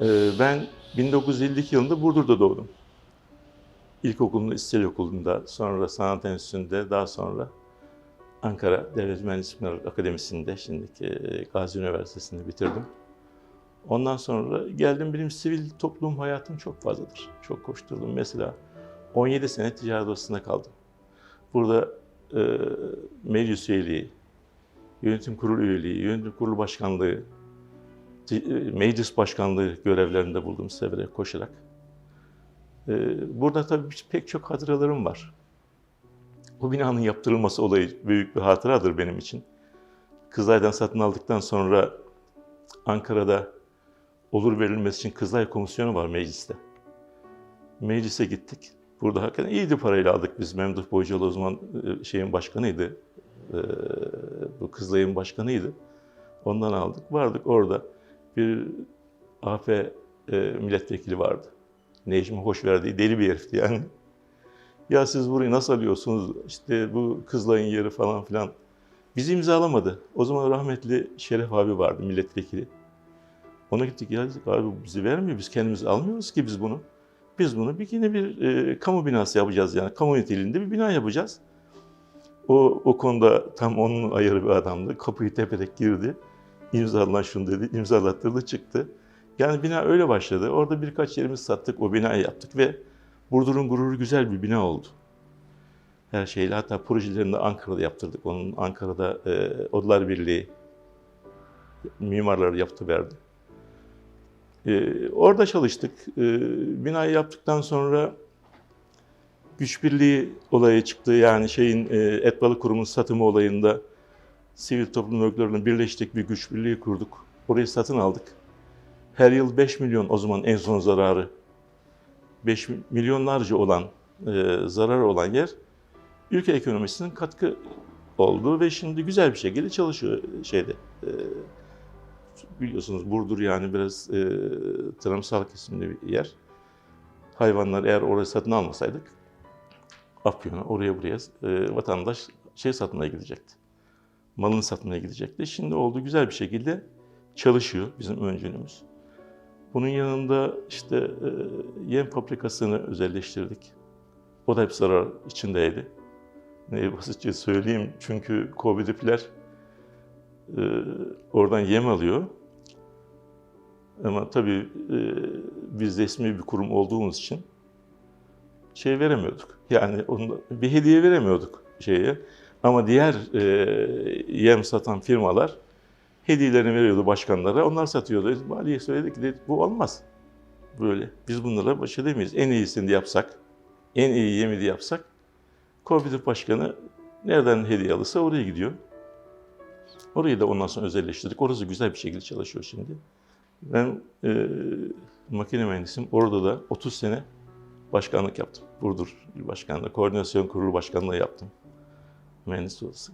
1952 yılında Burdur'da doğdum. İlkokulunu İstel Okulu'nda, sonra Sanat Enstitüsü'nde, daha sonra Ankara Devlet Mühendislik Akademisi'nde, şimdiki e, Gazi Üniversitesi'nde bitirdim. Ondan sonra geldim benim sivil toplum hayatım çok fazladır. Çok koşturdum. Mesela 17 sene ticaret odasında kaldım. Burada e, meclis üyeliği, yönetim kurulu üyeliği, yönetim kurulu başkanlığı, meclis başkanlığı görevlerinde buldum severek, koşarak. E, burada tabii pek çok hatıralarım var. Bu binanın yaptırılması olayı büyük bir hatıradır benim için. Kızılay'dan satın aldıktan sonra Ankara'da olur verilmesi için Kızılay Komisyonu var mecliste. Meclise gittik. Burada hakikaten iyiydi parayla aldık biz. Memduh Boycalı o zaman e, şeyin başkanıydı. E, Bu Kızılay'ın başkanıydı. Ondan aldık. Vardık orada. Bir AF e, milletvekili vardı. Necmi Hoşverdi. Deli bir herifti yani. Ya siz burayı nasıl alıyorsunuz? İşte bu Kızılay'ın yeri falan filan. Bizi imzalamadı. O zaman rahmetli Şeref abi vardı milletvekili. Ona gittik ya dedik, abi bizi vermiyor. Biz kendimiz almıyoruz ki biz bunu. Biz bunu bir yine bir e, kamu binası yapacağız yani. Kamu niteliğinde bir bina yapacağız. O, o konuda tam onun ayarı bir adamdı. Kapıyı teperek girdi. İmzalanan şunu dedi. imzalattırdı çıktı. Yani bina öyle başladı. Orada birkaç yerimiz sattık. O binayı yaptık ve Burdur'un gururu güzel bir bina oldu. Her şeyle hatta projelerini de Ankara'da yaptırdık. Onun Ankara'da e, Odalar Birliği mimarları yaptı verdi. Ee, orada çalıştık. Ee, binayı yaptıktan sonra güç birliği olayı çıktı. Yani şeyin e, et balık kurumunun satımı olayında sivil toplum örgütlerinin birleştik bir güç birliği kurduk. Orayı satın aldık. Her yıl 5 milyon o zaman en son zararı. 5 milyonlarca olan e, zarar olan yer ülke ekonomisinin katkı olduğu ve şimdi güzel bir şekilde çalışıyor şeyde. E, biliyorsunuz Burdur yani biraz e, tarımsal kesimli bir yer. Hayvanlar eğer orayı satın almasaydık Afyon'a oraya buraya e, vatandaş şey satmaya gidecekti. Malını satmaya gidecekti. Şimdi oldu güzel bir şekilde çalışıyor bizim öncülüğümüz. Bunun yanında işte e, yem fabrikasını özelleştirdik. O da hep zarar içindeydi. Ne basitçe söyleyeyim çünkü Covid'liler e, oradan yem alıyor. Ama tabii e, biz resmi bir kurum olduğumuz için şey veremiyorduk. Yani onu, bir hediye veremiyorduk şeye. Ama diğer e, yem satan firmalar hediyelerini veriyordu başkanlara. Onlar satıyordu. Maliye söyledi ki bu olmaz. Böyle. Biz bunlara baş edemeyiz. En iyisini de yapsak, en iyi yemi de yapsak, Kooperatif başkanı nereden hediye alırsa oraya gidiyor. Orayı da ondan sonra özelleştirdik. Orası güzel bir şekilde çalışıyor şimdi. Ben e, makine mühendisiyim. Orada da 30 sene başkanlık yaptım. Burdur Başkanlığı, Koordinasyon Kurulu Başkanlığı yaptım. Mühendis odası.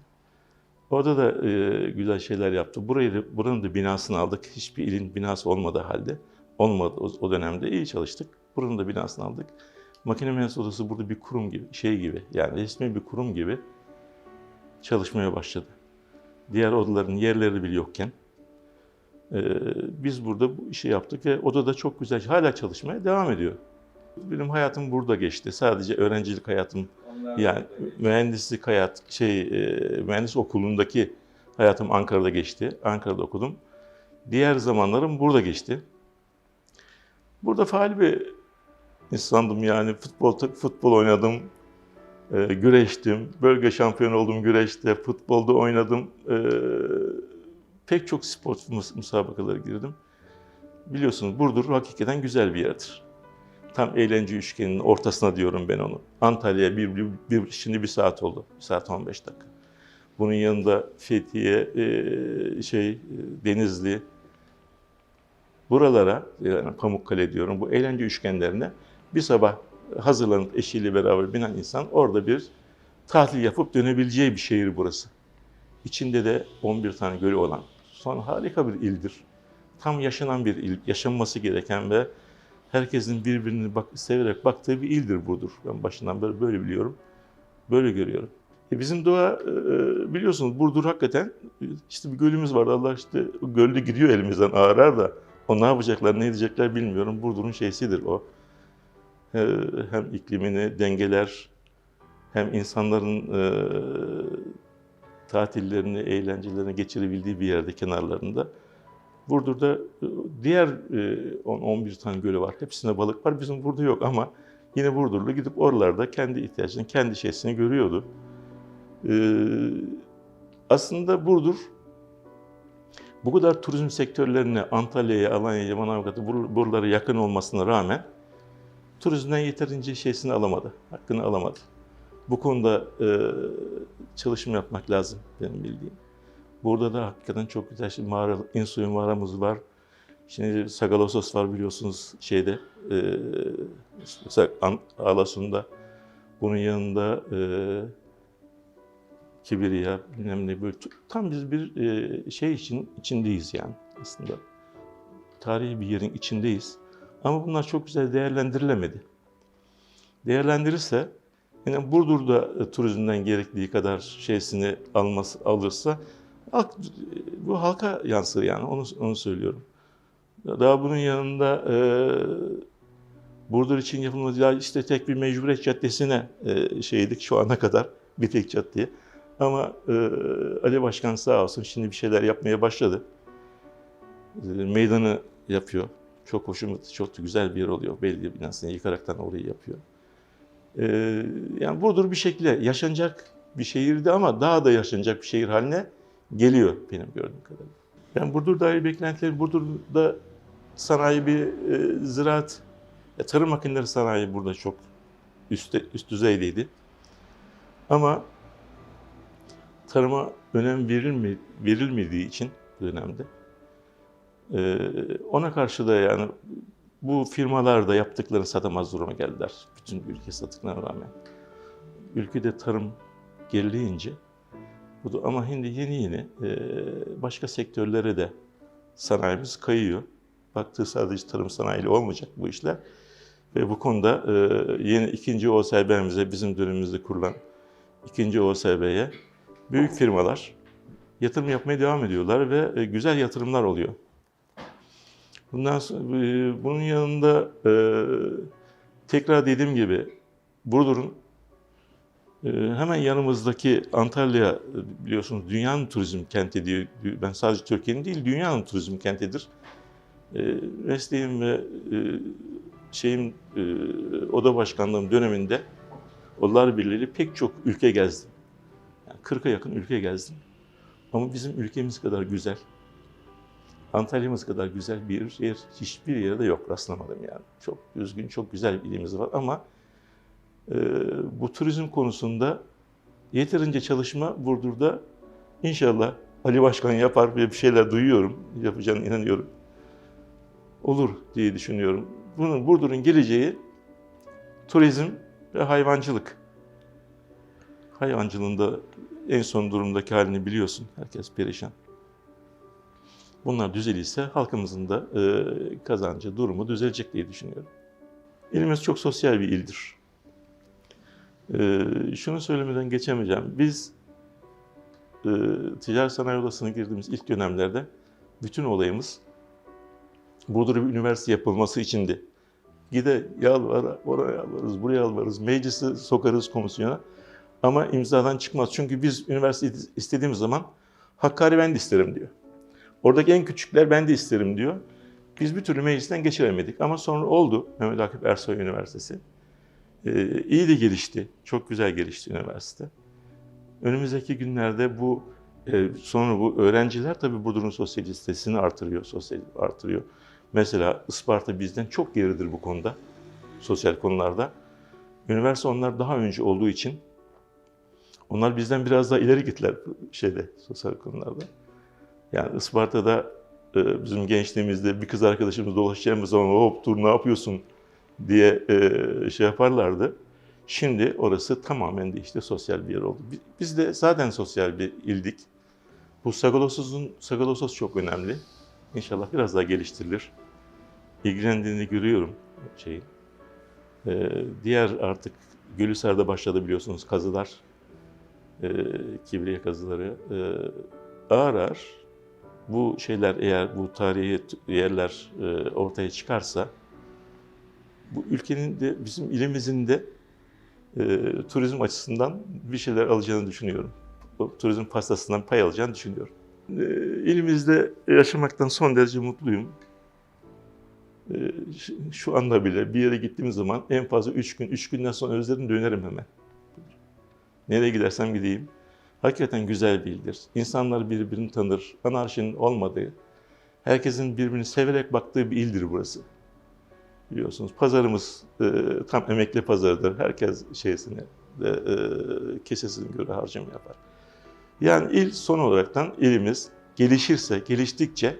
Orada da e, güzel şeyler yaptım. Burayı buranın da binasını aldık. Hiçbir ilin binası olmadığı halde. Olmadı o, o dönemde. iyi çalıştık. Buranın da binasını aldık. Makine mühendis odası burada bir kurum gibi, şey gibi. Yani resmi bir kurum gibi çalışmaya başladı. Diğer odaların yerleri bile yokken e, biz burada bu işi yaptık ve odada çok güzel, hala çalışmaya devam ediyor. Benim hayatım burada geçti. Sadece öğrencilik hayatım, yani mühendislik hayat, şey, e, mühendis okulundaki hayatım Ankara'da geçti. Ankara'da okudum. Diğer zamanlarım burada geçti. Burada faal bir insandım yani futbol futbol oynadım, e, güreştim, bölge şampiyonu oldum güreşte, futbolda oynadım, e, pek çok spor müsabakalara girdim. Biliyorsunuz Burdur hakikaten güzel bir yerdir. Tam eğlence üçgeninin ortasına diyorum ben onu. Antalya bir, bir, bir- şimdi bir saat oldu, bir saat 15 dakika. Bunun yanında Fethiye, e, şey, e, Denizli, buralara, yani Pamukkale diyorum, bu eğlence üçgenlerine bir sabah hazırlanıp eşiyle beraber binen insan orada bir tatil yapıp dönebileceği bir şehir burası. İçinde de 11 tane gölü olan son harika bir ildir. Tam yaşanan bir il, yaşanması gereken ve herkesin birbirini bak, severek baktığı bir ildir budur. Ben başından beri böyle biliyorum, böyle görüyorum. E bizim doğa e, biliyorsunuz Burdur hakikaten işte bir gölümüz var. Allah işte gölde gidiyor elimizden ağrar da O ne yapacaklar, ne edecekler bilmiyorum. Burdur'un şeysidir o. Hem iklimini dengeler, hem insanların e, tatillerini, eğlencelerini geçirebildiği bir yerde kenarlarında. Burdur'da e, diğer e, 10-11 tane gölü var. Hepsinde balık var. Bizim burada yok ama yine Burdurlu gidip oralarda kendi ihtiyacını, kendi şeysini görüyordu. Ee, aslında Burdur bu kadar turizm sektörlerine Antalya'ya, Alanya'ya, Manavgat'a bur- buralara yakın olmasına rağmen turizmden yeterince şeysini alamadı, hakkını alamadı. Bu konuda e, çalışma yapmak lazım benim bildiğim. Burada da hakikaten çok güzel şimdi mağara, İnsuyu mağaramız var. Şimdi Sagalosos var biliyorsunuz şeyde, e, Alasun'da. Bunun yanında e, Kibiriya, bilmem ne böyle tam biz bir e, şey için içindeyiz yani aslında. Tarihi bir yerin içindeyiz. Ama bunlar çok güzel değerlendirilemedi. Değerlendirirse yine Burdur'da e, turizmden gerektiği kadar şeysini alması alırsa bu halka yansır yani onu onu söylüyorum. Daha bunun yanında e, Burdur için yapılması ya işte tek bir mecburiyet caddesine e, şeydik şu ana kadar bir tek caddeye. Ama e, Ali Başkan sağ olsun şimdi bir şeyler yapmaya başladı. E, meydanı yapıyor. Çok hoşuma, çok güzel bir yer oluyor. Belediye binasını yıkaraktan orayı yapıyor. E, yani Burdur bir şekilde yaşanacak bir şehirdi ama daha da yaşanacak bir şehir haline geliyor benim gördüğüm kadarıyla. Yani Burdur dair beklentileri, Burdur'da sanayi bir e, ziraat, ya tarım makineleri sanayi burada çok üst, üst düzeydeydi. Ama tarıma önem verilme, verilmediği için bu dönemde e, ona karşı da yani bu firmalar da yaptıklarını satamaz duruma geldiler. Bütün ülke sattıklarına rağmen. Ülkede tarım gerileyince bu da, ama şimdi yeni yeni e, başka sektörlere de sanayimiz kayıyor. Baktığı sadece tarım sanayiyle olmayacak bu işler. Ve bu konuda e, yeni ikinci OSB'mize, bizim dönemimizde kurulan ikinci OSB'ye büyük firmalar yatırım yapmaya devam ediyorlar ve e, güzel yatırımlar oluyor. Bundan sonra, bunun yanında tekrar dediğim gibi Burdur'un hemen yanımızdaki Antalya e, biliyorsunuz dünyanın turizm kenti diyor. Ben sadece Türkiye'nin değil dünyanın turizm kentidir. E, mesleğim ve e, şeyim e, oda başkanlığım döneminde Odalar Birliği pek çok ülke gezdim. Yani 40'a yakın ülke gezdim. Ama bizim ülkemiz kadar güzel, Antalya'mız kadar güzel bir yer hiçbir yerde yok rastlamadım yani. Çok düzgün, çok güzel bir ilimiz var ama bu turizm konusunda yeterince çalışma Burdur'da inşallah Ali Başkan yapar ve bir şeyler duyuyorum, yapacağına inanıyorum. Olur diye düşünüyorum. Bunun Burdur'un geleceği turizm ve hayvancılık. Hayvancılığın da en son durumdaki halini biliyorsun. Herkes perişan. Bunlar düzelirse halkımızın da e, kazancı, durumu düzelecek diye düşünüyorum. İlimiz çok sosyal bir ildir. E, şunu söylemeden geçemeyeceğim. Biz e, Ticaret Sanayi Odası'na girdiğimiz ilk dönemlerde bütün olayımız Burdur'a bir üniversite yapılması içindi. Gide yalvar, oraya yalvarırız, buraya yalvarırız, meclisi sokarız komisyona. Ama imzadan çıkmaz. Çünkü biz üniversite istediğimiz zaman Hakkari ben de isterim diyor. Oradaki en küçükler ben de isterim diyor. Biz bir türlü meclisten geçiremedik ama sonra oldu Mehmet Akif Ersoy Üniversitesi. Ee, iyi de gelişti, çok güzel gelişti üniversite. Önümüzdeki günlerde bu e, sonra bu öğrenciler tabii Burdur'un sosyal listesini artırıyor, sosyal artırıyor. Mesela Isparta bizden çok geridir bu konuda, sosyal konularda. Üniversite onlar daha önce olduğu için onlar bizden biraz daha ileri gittiler şeyde, sosyal konularda. Yani Isparta'da e, bizim gençliğimizde bir kız arkadaşımız dolaşacağımız zaman hop dur ne yapıyorsun diye e, şey yaparlardı. Şimdi orası tamamen değişti, sosyal bir yer oldu. Biz de zaten sosyal bir ildik. Bu Sagalosos'un, Sagalosos çok önemli. İnşallah biraz daha geliştirilir. İlgilendiğini görüyorum şeyi. Ee, diğer artık Gülüsar'da başladı biliyorsunuz kazılar. Ee, Kibriye kazıları. Ee, ağır ağır bu şeyler eğer bu tarihi yerler e, ortaya çıkarsa bu ülkenin de bizim ilimizin de e, turizm açısından bir şeyler alacağını düşünüyorum. Bu turizm pastasından pay alacağını düşünüyorum. E, ilimizde yaşamaktan son derece mutluyum. E, şu anda bile bir yere gittiğim zaman en fazla üç gün, üç günden sonra özlerim dönerim hemen. Nereye gidersem gideyim. Hakikaten güzel bir ildir. İnsanlar birbirini tanır. Anarşinin olmadığı, herkesin birbirini severek baktığı bir ildir burası. Biliyorsunuz pazarımız e, tam emekli pazarıdır. Herkes şeysini de, e, kesesine göre harcama yapar. Yani il son olaraktan ilimiz gelişirse, geliştikçe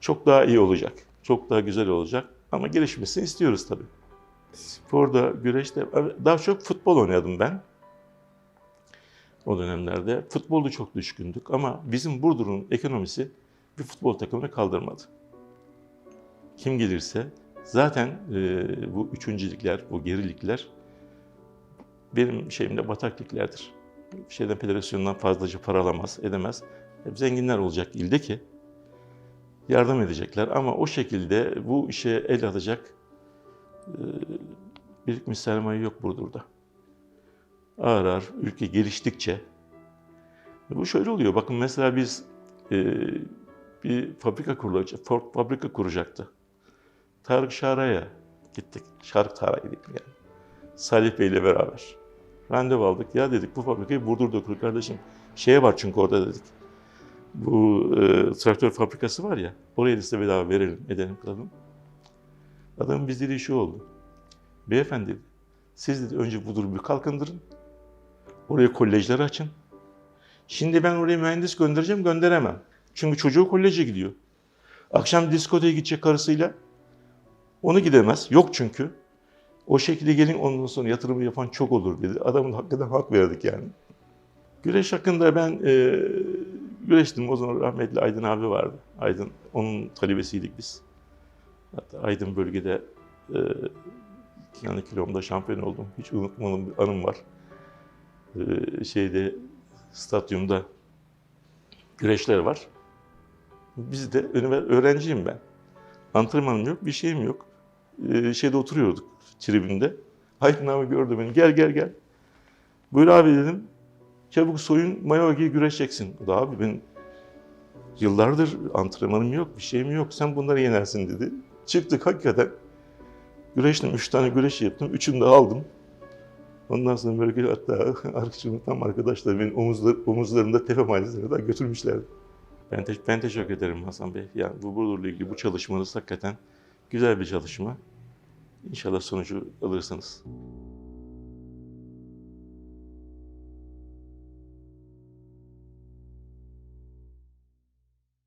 çok daha iyi olacak. Çok daha güzel olacak. Ama gelişmesini istiyoruz tabii. Sporda, güreşte, daha çok futbol oynadım ben o dönemlerde. Futbolda çok düşkündük ama bizim Burdur'un ekonomisi bir futbol takımını kaldırmadı. Kim gelirse zaten e, bu üçüncülükler, bu gerilikler benim şeyimde batak liglerdir. Bir şeyden federasyondan fazlaca para alamaz, edemez. Hep zenginler olacak ilde ki yardım edecekler ama o şekilde bu işe el atacak e, birikmiş sermaye yok Burdur'da ağır ağır ülke geliştikçe bu şöyle oluyor. Bakın mesela biz e, bir fabrika kurulacak, Ford fabrika kuracaktı. Tarık Şara'ya gittik. Şarık Tara'ya yani. Salih Bey ile beraber. Randevu aldık. Ya dedik bu fabrikayı Burdur'da kur kardeşim. Şeye var çünkü orada dedik. Bu e, traktör fabrikası var ya. Oraya size bedava verelim, edelim, kılalım. Adamın biz dediği şu oldu. Beyefendi siz dedi önce Burdur'u bir kalkındırın. Oraya kolejler açın. Şimdi ben oraya mühendis göndereceğim, gönderemem. Çünkü çocuğu koleje gidiyor. Akşam diskoteye gidecek karısıyla. Onu gidemez. Yok çünkü. O şekilde gelin ondan sonra yatırımı yapan çok olur dedi. Adamın hakikaten hak verdik yani. Güreş hakkında ben e, güreştim. O zaman rahmetli Aydın abi vardı. Aydın, onun talebesiydik biz. Hatta Aydın bölgede e, yani kilomda şampiyon oldum. Hiç unutmadığım bir anım var. Ee, şeyde stadyumda güreşler var. Biz de öğrenciyim ben. Antrenmanım yok, bir şeyim yok. Ee, şeyde oturuyorduk tribünde. Aydın abi gördü beni. Gel gel gel. Buyur abi dedim. Çabuk soyun, mayo giy güreşeceksin. O da abi ben yıllardır antrenmanım yok, bir şeyim yok. Sen bunları yenersin dedi. Çıktık hakikaten. Güreştim. Üç tane güreş yaptım. Üçünü de aldım. Ondan sonra böyle hatta arkadaşım tam arkadaşlar benim omuzlar, omuzlarımda tepe mahallesine kadar götürmüşlerdi. Ben, te- ben teşekkür ederim Hasan Bey. Yani bu Burdur'la ilgili bu çalışmanız hakikaten güzel bir çalışma. İnşallah sonucu alırsınız.